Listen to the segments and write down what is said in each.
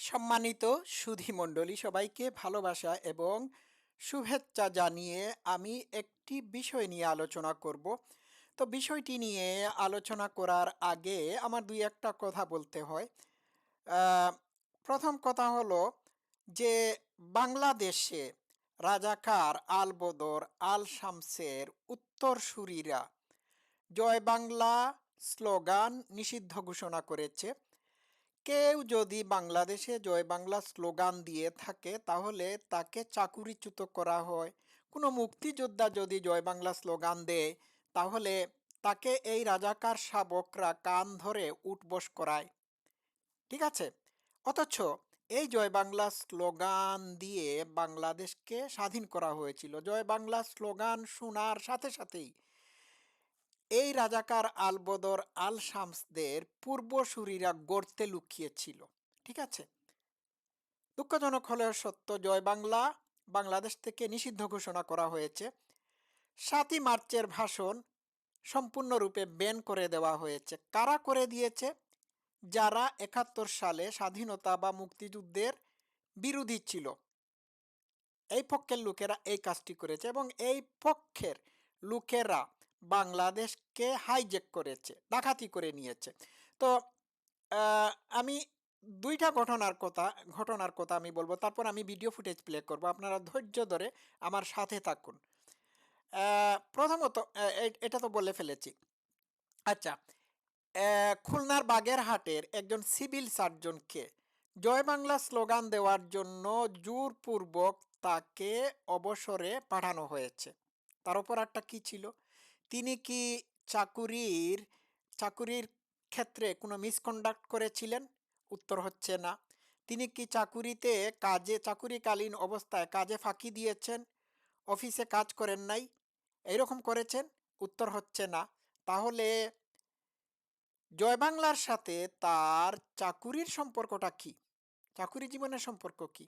সম্মানিত সুধী মণ্ডলী সবাইকে ভালোবাসা এবং শুভেচ্ছা জানিয়ে আমি একটি বিষয় নিয়ে আলোচনা করব। তো বিষয়টি নিয়ে আলোচনা করার আগে আমার দুই একটা কথা বলতে হয়। প্রথম কথা হলো যে বাংলাদেশে রাজাকার আল বদর আল শামসের উত্তরসূরিরা জয় বাংলা স্লোগান নিষিদ্ধ ঘোষণা করেছে। কেউ যদি বাংলাদেশে জয় বাংলা স্লোগান দিয়ে থাকে, তাহলে তাকে চাকুরিচ্যুত করা হয়। কোনো মুক্তিযোদ্ধা যদি জয় বাংলা স্লোগান দেয়, তাহলে তাকে এই রাজাকার শাবকরা কান ধরে উঠবস করায়। ঠিক আছে? অথচ এই জয় বাংলা স্লোগান দিয়ে বাংলাদেশকে স্বাধীন করা হয়েছিল। জয় বাংলা স্লোগান শোনার সাথে সাথেই এই রাজাকার আল বদর আল শামসদের পূর্বসূরীরা গর্তে লুকিয়েছিল, ঠিক আছে? দুঃখজনক হলেও সত্য, জয় বাংলা, বাংলাদেশ থেকে নিষিদ্ধ ঘোষণা করা হয়েছে। সাতই মার্চের ভাষণ সম্পূর্ণরূপে ব্যান করে দেওয়া হয়েছে। কারা করে দিয়েছে? যারা একাত্তর সালে স্বাধীনতা বা মুক্তিযুদ্ধের বিরোধী ছিল। এই পক্ষের লোকেরা এই কাজটি করেছে এবং এই পক্ষের লোকেরা বাংলাদেশকে হাইজেক করেছে, ডাকাতি করে নিয়েছে। তো আমি দুইটা ঘটনার কথা ঘটনার কথা আমি বলব। তারপর আমি ভিডিও ফুটেজ প্লে করব। আপনারা ধৈর্য ধরে আমার সাথে থাকুন। প্রথমত এটা তো বলে ফেলেছি। আচ্ছা খুলনার বাগেরহাটের একজন সিভিল সার্জনকে জয় বাংলা স্লোগান দেওয়ার জন্য জোরপূর্বক তাকে অবসরে পাঠানো হয়েছে। তার উপর একটা কি ছিল? তিনি কি চাকুরির চাকুরির ক্ষেত্রে কোনো মিসকন্ডাক্ট করেছিলেন? উত্তর হচ্ছে না। তিনি কি চাকুরিতে কাজে, চাকুরিকালীন অবস্থায় কাজে ফাঁকি দিয়েছেন? অফিসে কাজ করেন নাই? এইরকম করেছেন? উত্তর হচ্ছে না। তাহলে জয় বাংলার সাথে তার চাকুরির সম্পর্কটা কি? চাকুরি জীবনের সম্পর্ক কি?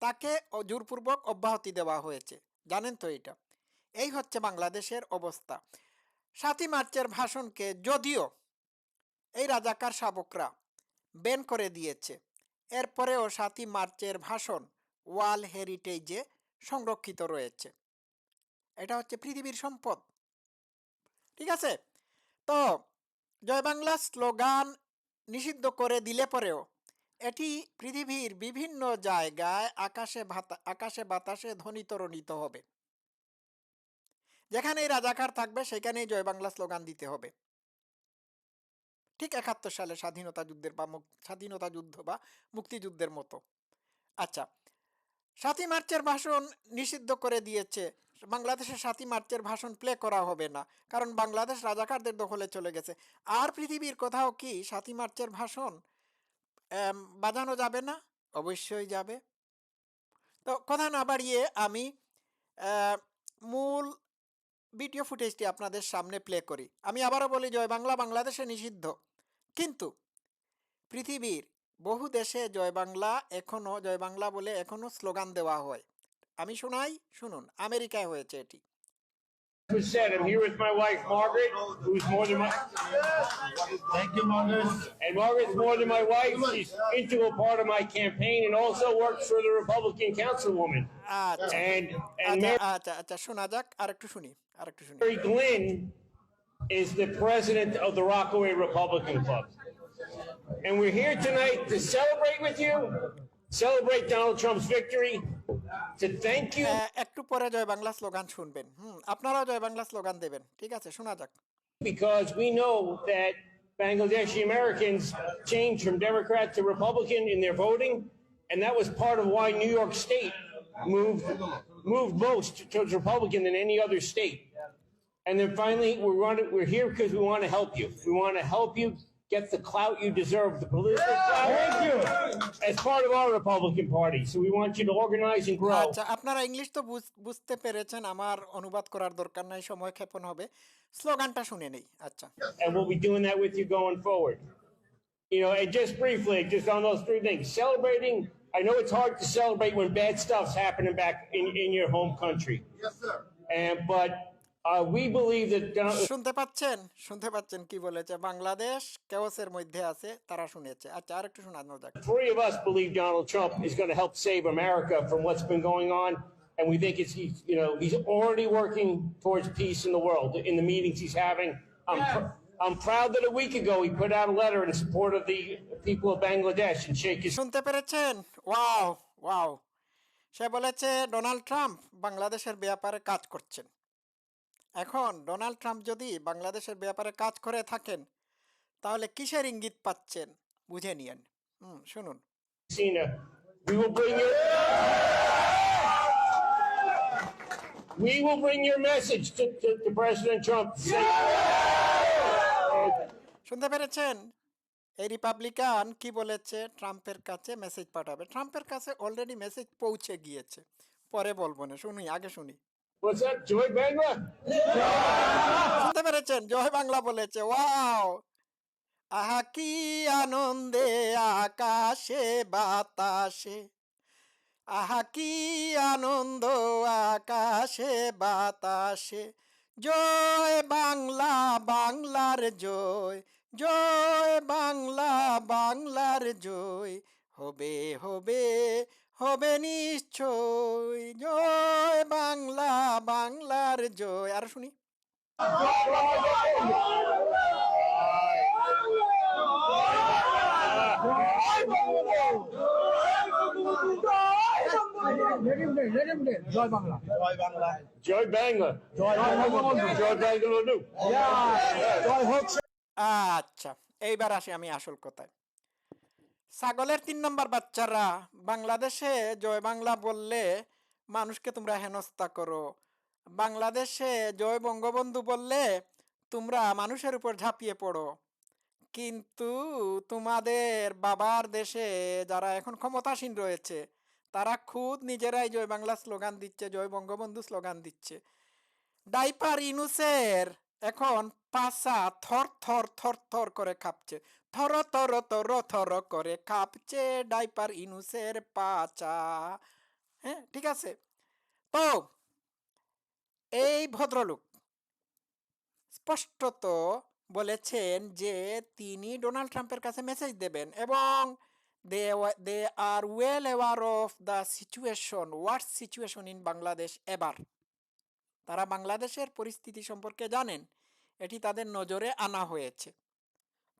তাকে জোরপূর্বক অব্যাহতি দেওয়া হয়েছে। জানেন তো এটা। এই হচ্ছে বাংলাদেশের অবস্থা। সাতই মার্চের ভাষণকে যদিও এই রাজাকার শাবকরা ব্যান করে দিয়েছে, এরপরেও সাতই মার্চের ভাষণ ওয়ার্ল্ড হেরিটেজে সংরক্ষিত রয়েছে। এটা হচ্ছে পৃথিবীর সম্পদ। ঠিক আছে? তো জয় বাংলা স্লোগান নিষিদ্ধ করে দিলে পরেও এটি পৃথিবীর বিভিন্ন জায়গায় আকাশে ভাতা, আকাশে বাতাসে ধ্বনিতরণিত হবে। যেখানেই রাজাকার থাকবে, সেখানেই জয় বাংলা স্লোগান দিতে হবে। ঠিক একাত্তর সালে স্বাধীনতা যুদ্ধের বা স্বাধীনতা যুদ্ধ বা মুক্তিযুদ্ধের মতো। আচ্ছা সাতই মার্চের ভাষণ নিষিদ্ধ করে দিয়েছে। বাংলাদেশের সাতই মার্চের ভাষণ প্লে করা হবে না, কারণ বাংলাদেশ রাজাকারদের দখলে চলে গেছে। আর পৃথিবীর কোথাও কি সাতই মার্চের ভাষণ বাজানো যাবে না? অবশ্যই যাবে। তো কথা না বাড়িয়ে আমি মূল ভিডিও ফুটেজটি আপনাদের সামনে প্লে করি। আমি আবারও বলি জয় বাংলা বাংলাদেশে নিষিদ্ধ। কিন্তু পৃথিবীর বহু দেশে জয় বাংলা এখনও জয় বাংলা বলে এখনও স্লোগান দেওয়া হয়। আমি শোনাই শুনুন আমেরিকায় হয়েছে এটি। Said, I'm here with my wife Margaret, who's more than my Thank you, Margaret. and Margaret's more than my wife. She's integral part of my campaign and also works for the Republican councilwoman. আচ্ছা And and আচ্ছা Mary, আচ্ছা আচ্ছা শোনা যাক আর একটু শুনি আর একটু শুনি Mary Glynn is the president of the Rockaway Republican Club. And we're here tonight to celebrate with you, celebrate Donald Trump's victory, to thank you আহ, একটু পরে জয় বাংলা স্লোগান শুনবেন হুম আপনারাও জয় বাংলা স্লোগান দেবেন ঠিক আছে শোনা যাক because we know that Bangladeshi Americans changed from Democrat to Republican in their voting, and that was part of why New York State moved moved most towards Republican than any other state. And then finally, we're to, we're here because we want to help you. We want to help you get the clout you deserve, the political clout. Thank you. As part of our Republican Party, so we want you to organize and grow. আচ্ছা আপনারা English তো বুঝ- বুঝতে পেরেছেন আমার অনুবাদ করার দরকার নাই সময় ক্ষেপণ হবে স্লোগানটা শুনে নেই আচ্ছা and we'll be doing that with you going forward. You know, and just briefly, just on those three things, celebrating. I know it's hard to celebrate when bad stuff's happening back in, in your home country, Yes, sir. and but Uh, শুনতে পাচ্ছেন শুনতে পাচ্ছেন কি বলেছে বাংলাদেশ কেওসের মধ্যে আছে তারা শুনেছে আচ্ছা আর একটু শোনানো যাক three of us believe Donald Trump is going to help save America from what's been going on, and we think it's he's, you know he's already working towards peace in the world in the meetings he's having. I'm pr- I'm proud that a week ago he put out a letter in support of the people of Bangladesh and Sheikh Hasina. শুনতে পেরেছেন wow wow সে বলেছে Donald Trump বাংলাদেশের ব্যাপারে কাজ করছেন এখন Donald Trump যদি বাংলাদেশের ব্যাপারে কাজ করে থাকেন তাহলে কিসের ইঙ্গিত পাচ্ছেন? বুঝে নিয়েন। হুম শুনুন। We will bring your message to, to, to President Trump. শুনতে পেরেছেন? এই রিপাবলিকান কি বলেছে? ট্রাম্পের কাছে মেসেজ পাঠাবে। ট্রাম্পের কাছে অলরেডি মেসেজ পৌঁছে গিয়েছে। পরে বলব না শুনি আগে শুনি। That, Joy Bangla? শুনতে পেরেছেন? জয় বাংলা বলেছে। ওয়াও! আহা কি আনন্দে আকাশে বাতাসে। আহা কি আনন্দ আকাশে বাতাসে। জয় বাংলা বাংলার জয়। জয় বাংলা বাংলার জয়। হবে হবে হবে নিশ্চয়। জয় বাংলা বাংলার জয়। আর শুনি। জয় বাংলা। জয় বাংলা Joy Bangla. জয় বঙ্গবন্ধু জয় হোক আচ্ছা এইবার আসি আমি আসল কথায়। ছাগলের তিন নম্বর বাচ্চারা বাংলাদেশে জয় বাংলা বললে মানুষকে তোমরা হেনস্থা করো। বাংলাদেশে জয় বঙ্গবন্ধু বললে তোমরা মানুষের উপর ঝাঁপিয়ে পড়ো। কিন্তু তোমাদের বাবার দেশে যারা এখন ক্ষমতাসীন রয়েছে, তারা খুদ নিজেরাই জয় বাংলা স্লোগান দিচ্ছে, জয় বঙ্গবন্ধু স্লোগান দিচ্ছে। ডাইপার ইনুসের এখন পাসা থর থর থর থর করে কাঁপছে থর থর থর থর করে কাঁপছে ডাইপার ইনুসের পাচা হ্যাঁ ঠিক আছে? তো এই ভদ্রলোক স্পষ্টত বলেছেন যে, তিনি ডোনাল্ড ট্রাম্পের কাছে মেসেজ দেবেন এবং they they are well aware of the situation what situation in Bangladesh এবার তারা বাংলাদেশের পরিস্থিতি সম্পর্কে জানেন। এটি তাদের নজরে আনা হয়েছে।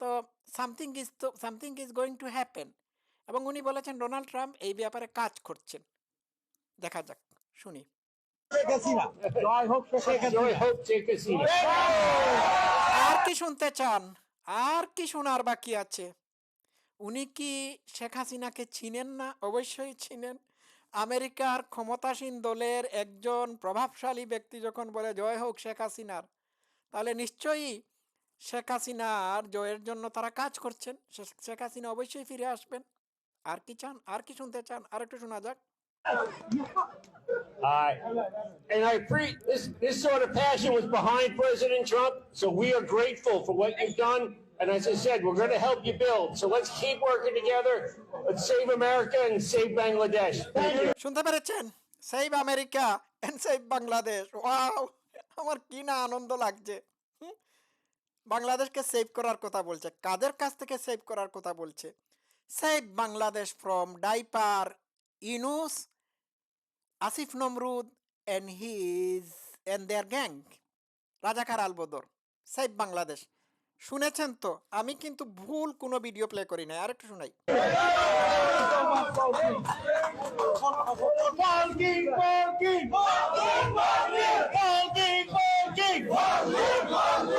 তো সামথিং ইজ তো something is going to happen এবং উনি বলেছেন, ডোনাল্ড ট্রাম্প এই ব্যাপারে কাজ করছেন। দেখা যাক, শুনি। আর কি শুনতে চান? আর কি শোনার বাকি আছে? উনি কি শেখ হাসিনাকে চিনেন না? অবশ্যই চিনেন। আমেরিকার ক্ষমতাসীন দলের একজন প্রভাবশালী ব্যক্তি যখন বলে জয় হোক শেখ হাসিনার তাহলে নিশ্চয়ই শেখ হাসিনার জয়ের জন্য তারা কাজ করছেন। শেখ হাসিনা অবশ্যই ফিরে আসবেন। আর কি চান? আর কি শুনতে চান? আর একটু শোনা যাক। Uh, and I pre this this sort of passion was behind President Trump, so we are grateful for what you've done. And as I said, we're going to help you build. So let's keep working together. Let's save America and save Bangladesh. Thank you. শুনতে পেরেছেন save America and save Bangladesh wow আমার কি না আনন্দ লাগছে? বাংলাদেশকে save করার কথা বলছে কাদের কাছ থেকে সেভ করার কথা বলছে save Bangladesh from diaper Yunus Asif Nimrod and his and their gang Razakar Albadr save Bangladesh শুনেছেন তো? আমি কিন্তু ভুল কোনো ভিডিও প্লে করি নাই। আরেকটু শোনাই। walking, walking, walking, walking, walking, walking, walking, walking,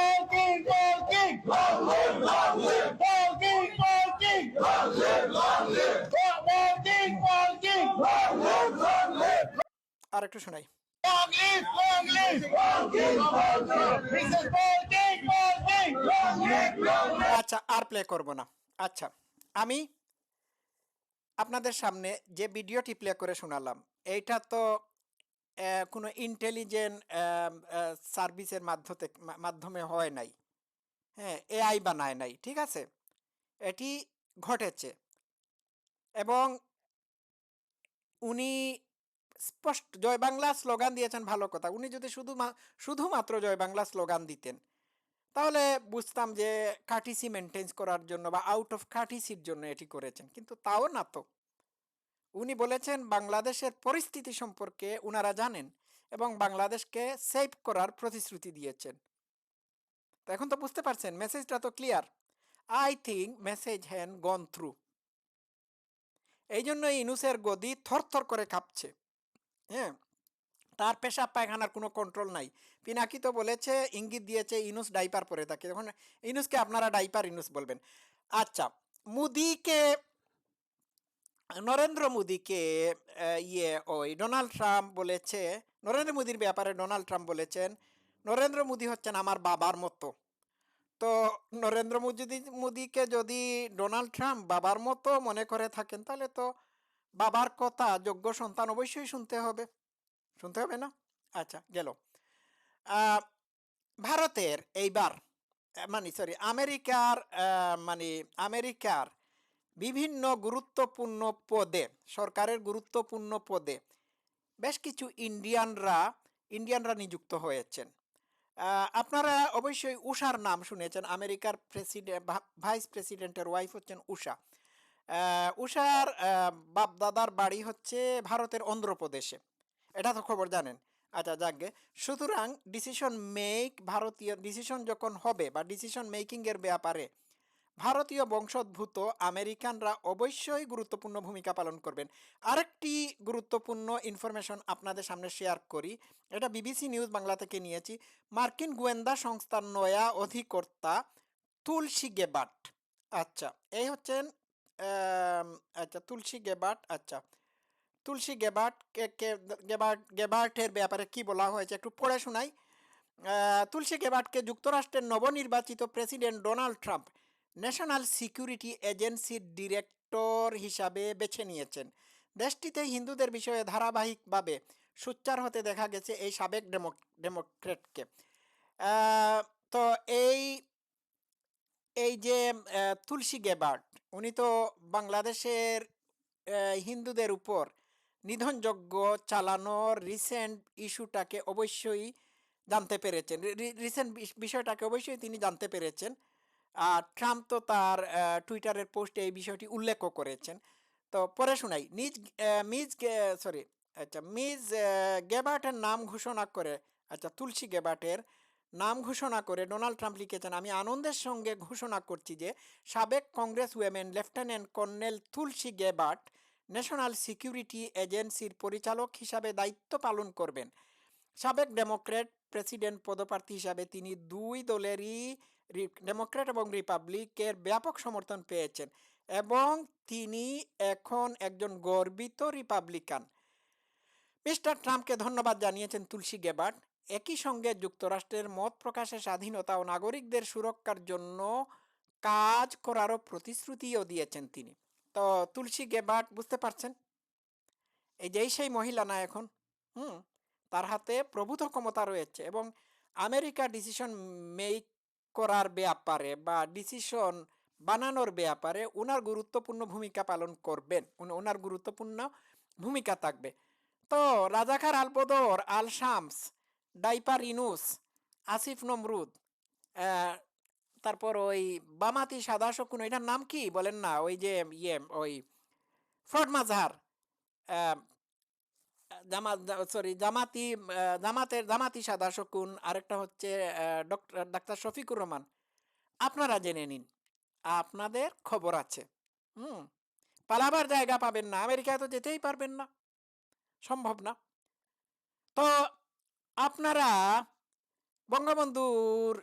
আর একটু শোনাই Long live, long live, long live, long live. This is walking, walking, long live, long live. আচ্ছা আর প্লে করব না। আচ্ছা আমি আপনাদের সামনে যে ভিডিওটি প্লে করে শোনালাম এইটা তো কোনো ইন্টেলিজেন্ট সার্ভিসের মাধ্যমে মাধ্যমে হয় নাই। হ্যাঁ এআই বানায় নাই ঠিক আছে? এটি ঘটেছে। এবং উনি স্পষ্ট জয় বাংলা স্লোগান দিয়েছেন ভালো কথা। উনি যদি শুধু শুধুমাত্র জয় বাংলা স্লোগান দিতেন, তাহলে বুঝতাম যে কাটিসি মেনটেন্স করার জন্য বা আউট অফ কাটিসির জন্য এটি করেছেন, কিন্তু তাও না তো। উনি বলেছেন, বাংলাদেশের পরিস্থিতি সম্পর্কে উনারা জানেন এবং বাংলাদেশকে সেভ করার প্রতিশ্রুতি দিয়েছেন। তো এখন তো বুঝতে পারছেন মেসেজটা তো clear I think message has gone through এই জন্য ইনুসের গদি থরথর করে কাঁপছে। হ্যাঁ? তার পেশাব পায়খানার কোনো কন্ট্রোল নাই। পিনাকি তো বলেছে, ইঙ্গিত দিয়েছে, ইনুস ডাইপার পরে থাকে। যখন ইনুসকে আপনারা ডাইপার ইনুস বলবেন। আচ্ছা মুদিকে, নরেন্দ্র মোদীকে ইয়ে ওই ডোনাল্ড ট্রাম্প বলেছে, নরেন্দ্র মোদীর ব্যাপারে ডোনাল্ড ট্রাম্প বলেছেন, নরেন্দ্র মোদী হচ্ছেন আমার বাবার মতো। তো নরেন্দ্র মোদী, মোদীকে যদি ডোনাল্ড ট্রাম্প বাবার মতো মনে করে থাকেন, তাহলে তো বাবার কথা, যোগ্য সন্তান অবশ্যই শুনতে হবে। শুনতে হবে না? আচ্ছা গেল। ভারতের এইবার মানে সরি আমেরিকার মানে আমেরিকার বিভিন্ন গুরুত্বপূর্ণ পদে, সরকারের গুরুত্বপূর্ণ পদে বেশ কিছু ইন্ডিয়ানরা ইন্ডিয়ানরা নিযুক্ত হয়েছেন। আপনারা অবশ্যই উষার নাম শুনেছেন। আমেরিকার প্রেসিডেন্ট ভাইস প্রেসিডেন্টের ওয়াইফ হচ্ছেন উষা। উষার আহ, বাপ দাদার বাড়ি হচ্ছে ভারতের অন্ধ্রপ্রদেশে। এটা তো খবর জানেন। আচ্ছা যাকগে সুতরাং ডিসিশন মেক ভারতীয় ডিসিশন যখন হবে বা ডিসিশন মেকিংয়ের ব্যাপারে ভারতীয় বংশোদ্ভূত আমেরিকানরা অবশ্যই গুরুত্বপূর্ণ ভূমিকা পালন করবেন। আরেকটি গুরুত্বপূর্ণ ইনফরমেশন আপনাদের সামনে শেয়ার করি। এটা বিবিসি নিউজ বাংলা থেকে নিয়েছি। মার্কিন গোয়েন্দা সংস্থার নয়া অধিকর্তা তুলসী গেবাট আচ্ছা এই হচ্ছেন আচ্ছা তুলসী গেবাট আচ্ছা। তুলসী গেবাট গেবাট গেবার্টের ব্যাপারে কি বলা হয়েছে একটু পড়ে শোনাই। তুলসী গেবাটকে যুক্তরাষ্ট্রের নবনির্বাচিত president Donald Trump national security এজেন্সির ডিরেক্টর হিসাবে বেছে নিয়েছেন। দেশটিতে হিন্দুদের বিষয়ে ধারাবাহিকভাবে সোচ্চার হতে দেখা গেছে এই সাবেক ডেমো ডেমোক্রেটকে। তো এই এই যে তুলসী গেবার্ট উনি তো বাংলাদেশের হিন্দুদের উপর নিধনযজ্ঞ চালানোর রিসেন্ট ইস্যুটাকে অবশ্যই জানতে পেরেছেন। রিসেন্ট বিষয়টাকে অবশ্যই তিনি জানতে পেরেছেন। আর ট্রাম্প তো তার টুইটারের পোস্টে এই বিষয়টি উল্লেখও করেছেন। তো পরে শোনাই নিজ মিজ সরি আচ্ছা মিজ আহ, গেবার্টের নাম ঘোষণা করে আচ্ছা তুলসী গেবার্টের নাম ঘোষণা করে ডোনাল্ড ট্রাম্প লিখেছেন, আমি আনন্দের সঙ্গে ঘোষণা করছি যে সাবেক congress women lieutenant colonel Tulsi Gabbard national security এজেন্সির পরিচালক হিসাবে দায়িত্ব পালন করবেন। সাবেক ডেমোক্র্যাট প্রেসিডেন্ট পদপ্রার্থী হিসাবে তিনি দুই দলেরই ডেমোক্র্যাট এবং রিপাবলিকের ব্যাপক সমর্থন পেয়েছেন এবং তিনি এখন একজন গর্বিত রিপাবলিকান। মিস্টার ট্রাম্পকে ধন্যবাদ জানিয়েছেন তুলসী গেবার্ট। একই সঙ্গে যুক্তরাষ্ট্রের মত প্রকাশের স্বাধীনতা ও নাগরিকদের সুরক্ষার জন্য কাজ করারও প্রতিশ্রুতিও দিয়েছেন তিনি। তো তুলসী গেবাট, বুঝতে পারছেন? এই যেই সেই মহিলা না এখন, হুম, তার হাতে প্রভূত ক্ষমতা রয়েছে এবং আমেরিকা ডিসিশন মেক করার ব্যাপারে বা ডিসিশন বানানোর ব্যাপারে ওনার গুরুত্বপূর্ণ ভূমিকা পালন করবেন। ওনার গুরুত্বপূর্ণ ভূমিকা থাকবে। তো রাজাকার আলবদর আল শামস ডাইপার ইনুস, আসিফ নমরুদ তারপর ওই বামাতি সাদা শকুন এটার নাম কি? বলেন না, ওই যে ইয়ে ওই ফ্রড মাজহার জামাত সরি জামাতি জামাতের, জামাতি সাদা শকুন আরেকটা হচ্ছে ডক্টর ডাক্তার শফিকুর রহমান। আপনারা জেনে নিন, আপনাদের খবর আছে, হুম, পালাবার জায়গা পাবেন না, আমেরিকায় তো যেতেই পারবেন না, সম্ভব না। তো আপনারা বঙ্গবন্ধুর,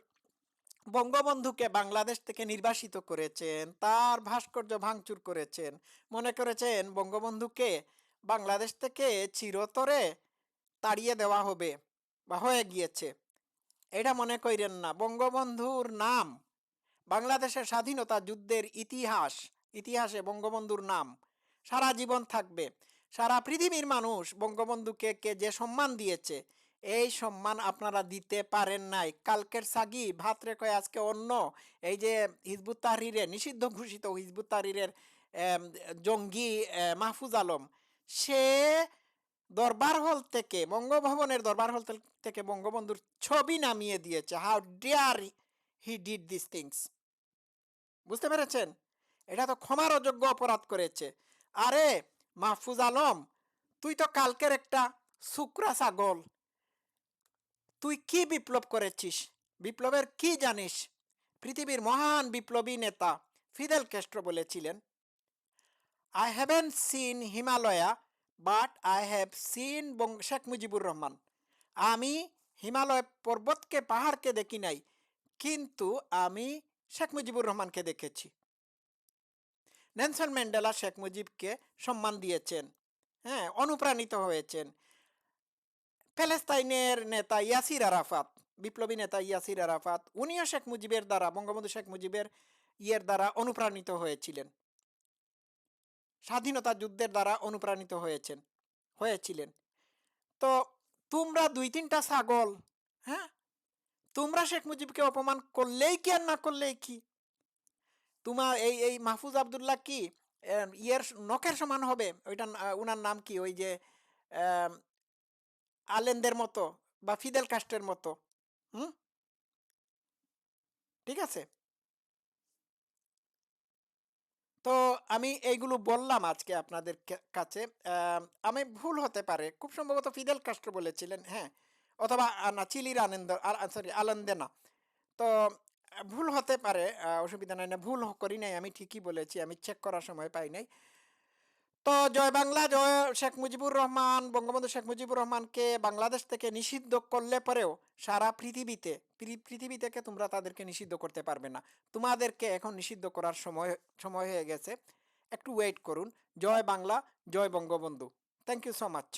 বঙ্গবন্ধুকে বাংলাদেশ থেকে নির্বাসিত করেছেন, তার ভাস্কর্য ভাঙচুর করেছেন, মনে করেছেন বঙ্গবন্ধুকে বাংলাদেশ থেকে চিরতরে তাড়িয়ে দেওয়া হবে বা হয়ে গিয়েছে। এটা মনে করেন না। বঙ্গবন্ধুর নাম, বাংলাদেশের স্বাধীনতা যুদ্ধের ইতিহাস, ইতিহাসে বঙ্গবন্ধুর নাম, সারা জীবন থাকবে। সারা পৃথিবীর মানুষ বঙ্গবন্ধুকে কে যে সম্মান দিয়েছে এই সম্মান আপনারা দিতে পারেন নাই। কালকের সাগি ভাত রেখে আজকে অন্য এই যে হিজবুত তাহরিরের নিষিদ্ধ ঘোষিত হিজবুত তাহরিরের জঙ্গি মাহফুজ আলম, সে দরবার হল থেকে, বঙ্গভবনের দরবার হল থেকে বঙ্গবন্ধুর ছবি নামিয়ে দিয়েছে। How dare he did this things বুঝতে পেরেছেন? এটা তো ক্ষমার অযোগ্য অপরাধ করেছে। আরে, মাহফুজ আলম, তুই তো কালকের একটা শুক্রা ছাগল। তুই কি বিপ্লব করেছিস? বিপ্লবের কি জানিস? পৃথিবীর মহান বিপ্লবী নেতা ফিদেল ক্যাস্ট্রো বলেছিলেন I haven't seen Himalaya but I have seen Sheikh Mujibur Rahman. আমি হিমালয় পর্বতকে, পাহাড়কে দেখি নাই, কিন্তু আমি শেখ মুজিবুর রহমানকে দেখেছি। নেলসন ম্যান্ডেলা শেখ মুজিবকে সম্মান দিয়েছেন হ্যাঁ অনুপ্রাণিত হয়েছেন। প্যালেস্তাইনের নেতা ইয়াসির আরাফাত বিপ্লবী নেতা ইয়াসির আরাফাত উনিও শেখ মুজিবের দ্বারা বঙ্গবন্ধু শেখ মুজিবের ইয়ের দ্বারা অনুপ্রাণিত হয়েছিলেন। স্বাধীনতা যুদ্ধের দ্বারা অনুপ্রাণিত হয়েছেন, হয়েছিলেন। তো তোমরা দুই তিনটা ছাগল হ্যাঁ? তোমরা শেখ মুজিবকে অপমান করলেই কি আর না করলেই কি? তোমার এই এই মাহফুজ আবদুল্লাহ কি ইয়ের নখের সমান হবে? ওইটা ওনার নাম কি? ওই যে আলেনদের মতো বা ফিদেল কাস্টের মতো, হুম? ঠিক আছে? তো আমি এইগুলো বললাম আজকে আপনাদের কাছে। আমি ভুল হতে পারে। খুব সম্ভবত ফিদেল কাস্ট্রো বলেছিলেন হ্যাঁ? অথবা না, চিলির আনন্দ সরি, আলন্দেনা। তো, ভুল হতে পারে অসুবিধা নাই, না, ভুল করি নাই, আমি ঠিকই বলেছি, আমি চেক করার সময় পাই নাই। তো জয় বাংলা, জয় শেখ মুজিবুর রহমান। বঙ্গবন্ধু শেখ মুজিবুর রহমানকে বাংলাদেশ থেকে নিষিদ্ধ করলে পরেও সারা পৃথিবীতে পৃথিবী থেকে তোমরা তাদেরকে নিষিদ্ধ করতে পারবে না। তোমাদেরকে এখন নিষিদ্ধ করার সময় সময় হয়ে গেছে। একটু ওয়েট করুন। জয় বাংলা, জয় Bangabandhu. Thank you so much